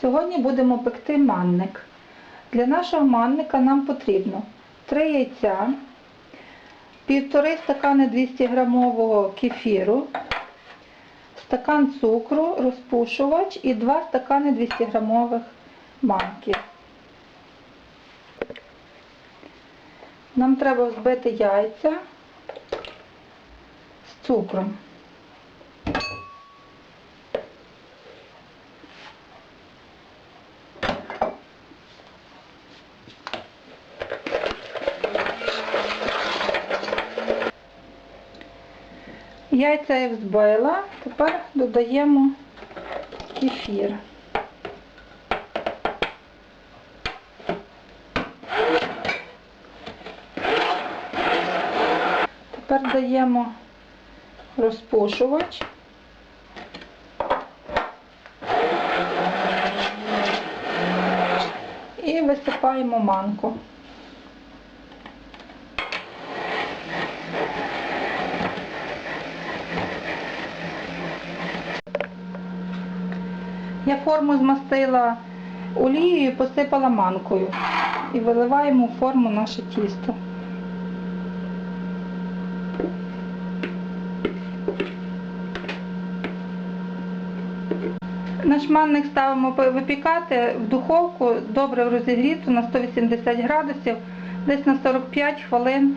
Сьогодні будемо пекти манник. Для нашого манника нам потрібно 3 яйця, півтори стакани 200 грамового кефіру, стакан цукру, розпушувач і 2 стакани 200 грамових манки. Нам треба взбити яйця з цукром. Яйця я взбила, тепер додаємо кефір. Тепер даємо розпушувач. І висипаємо манку. Я форму змастила олією посипала манкою. І виливаємо в форму наше тісто. Наш манник ставимо випікати в духовку добре розігріту на 180 градусів, десь на 45 хвилин,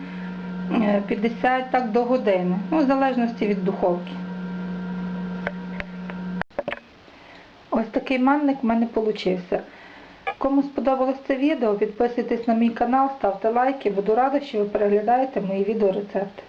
е, 50 так до години, ну, в залежності від духовки. Ось такий манник в мене вийшов. Кому сподобалось це відео, підписуйтесь на мій канал, ставте лайки. Буду рада, що ви переглядаєте мої відеорецепти.